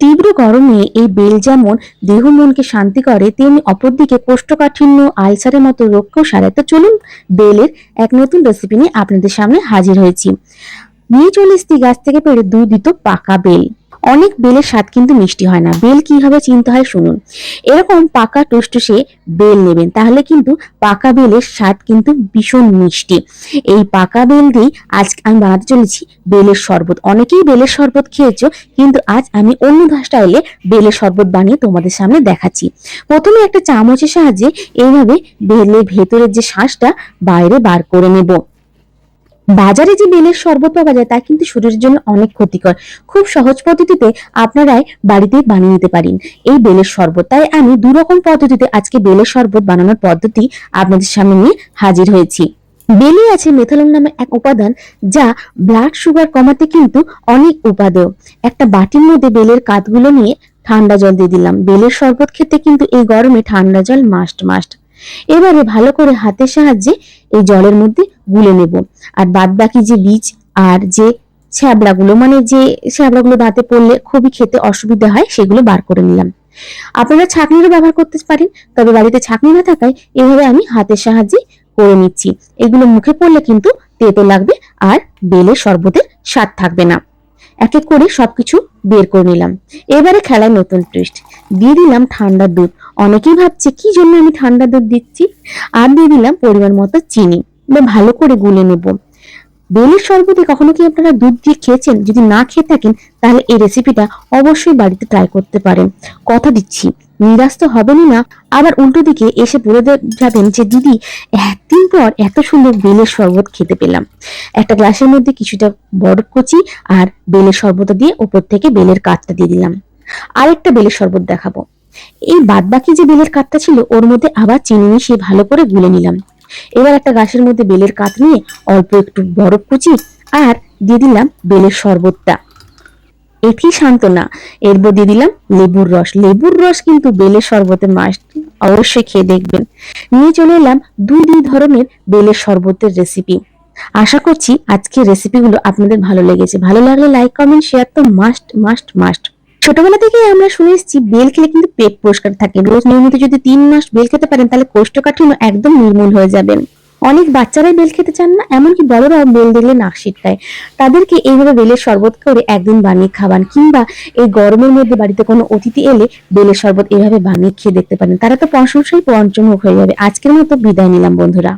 তীব্র গরমে এই বেল যেমন দেহ মনকে শান্তি করে, তেমনি অপরদিকে কোষ্ঠকাঠিন্য, আলসারের মতো রোগকেও সারায় তো চলুন। বেলের এক নতুন রেসিপি নিয়ে আপনাদের সামনে হাজির হয়েছি। নিয়ে চল্লিশটি গাছ থেকে পেরে দুই দিত পাকা বেল। অনেক বেলের স্বাদ কিন্তু মিষ্টি হয় না। বেল কীভাবে চিনতে হয় শুনুন। এরকম পাকা টুসটুসে বেল নেবেন, তাহলে কিন্তু পাকা বেলের স্বাদ কিন্তু ভীষণ মিষ্টি। এই পাকা বেল দিয়ে আজ আমি বানাতে চলেছি বেলের শরবত। অনেকেই বেলের শরবত খেয়েছো, কিন্তু আজ আমি অন্য স্টাইলে বেলের শরবত বানিয়ে তোমাদের সামনে দেখাচ্ছি। প্রথমে একটা চামচের সাহায্যে এইভাবে বেলের ভেতরের যে শ্বাসটা বাইরে বার করে নেব। বাজারে যে বেলের শরবত পাওয়া যায়, তা কিন্তু শরীরের জন্য অনেক ক্ষতিকর। খুব সহজ পদ্ধতিতে আপনারাই বাড়িতে বানিয়ে নিতে পারেন এই বেলের শরবত। তাই আমি দু রকম পদ্ধতিতে আজকে বেলের শরবত বানানোর পদ্ধতি আপনাদের সামনে নিয়ে হাজির হয়েছি। বেলে আছে মেথালন নামে এক উপাদান, যা ব্লাড সুগার কমাতে কিন্তু অনেক উপাদেয়। একটা বাটির মধ্যে বেলের কাতগুলো নিয়ে ঠান্ডা জল দিয়ে দিলাম। বেলের শরবত খেতে কিন্তু এই গরমে ঠান্ডা জল মাস্ট মাস্ট এবারে ভালো করে হাতের সাহায্যে এই জলের মধ্যে গুলে নেব। আর বাদ বাকি যে বীজ আর যে ছ্যাবলাগুলো মানে যে ছ্যাবলাগুলো দাঁতে পড়লে খুবই খেতে অসুবিধা হয়, সেগুলো বার করে নিলাম। আপনারা ছাঁকনিরও ব্যবহার করতে পারেন, তবে বাড়িতে ছাঁকনি না থাকায় এভাবে আমি হাতের সাহায্যে করে নিচ্ছি। এগুলো মুখে পড়লে কিন্তু তেতো লাগবে আর বেলের শরবতের স্বাদ থাকবে না। এক এক করে সবকিছু বের করে নিলাম। এবারে খেলায় নতুন টুইস্ট দিয়ে দিলাম ঠান্ডা দুধ। অনেকেই ভাবছে, কি জন্য আমি ঠান্ডা দুধ দিচ্ছি? আর দিয়ে দিলাম পরিমাণ মতো চিনি। এবার ভালো করে গুলে নেব। বেলের শরবতে কখনো কি আপনারা দুধ দিয়ে খেয়েছেন? যদি না খেয়ে থাকেন, তাহলে এই রেসিপিটা অবশ্যই বাড়িতে ট্রাই করতে পারেন। কথা দিচ্ছি, নিরাশ তো হবেনই না। আবার উল্টো দিকে এসে বলে যাবেন যে, দিদি, একদিন পর এত সুন্দর বেলের শরবত খেতে পেলাম। একটা গ্লাসের মধ্যে কিছুটা বরফ কচি আর বেলের শরবত দিয়ে ওপর থেকে বেলের কাঠটা দিয়ে দিলাম। আরেকটা বেলের শরবত দেখাবো। এই বাদবাকি যে বেলের কাঠটা ছিল, ওর মধ্যে আবার চিনি মিশিয়ে ভালো করে গুলে নিলাম। এবার একটা গাছের মধ্যে বেলের কাঠ নিয়ে অল্প একটু বরফ কুচি আর দিয়ে দিলাম বেলের শরবতটা। এটি শান্ত না এর মধ্যে দিয়ে দিলাম লেবুর রস। লেবুর রস কিন্তু বেলের শরবতে মাস্ট। অবশ্যই খেয়ে দেখবেন। নিয়ে চলে এলাম দুই দুই ধরনের বেলের শরবতের রেসিপি আশা করছি আজকের রেসিপিগুলো আপনাদের ভালো লেগেছে। ভালো লাগলে লাইক কমেন্ট শেয়ার তো মাস্ট মাস্ট মাস্ট। ছোটবেলা থেকে আমরা শুনে এসেছি বেল খেলে কিন্তু পেট পরিষ্কার থাকে। রোজ নিয়মিত যদি তিন মাস বেল খেতে পারেন, তাহলে কোষ্ঠকাঠিন্য একদম নির্মূল হয়ে যাবেন অনেক বাচ্চারাই বেল খেতে চান না, এমনকি বড়রাও বেল দিলে নাক সিটকায়। তাদেরকে এইভাবে বেলের শরবত করে একদিন বানিয়ে খাওয়ান, কিংবা এই গরমের মধ্যে বাড়িতে কোনো অতিথি এলে বেলের শরবত এইভাবে বানিয়ে খেয়ে দেখতে পারেন। তারা তো প্রশংসাই পঞ্চমুখ হয়ে যাবে। আজকের মতো বিদায় নিলাম বন্ধুরা।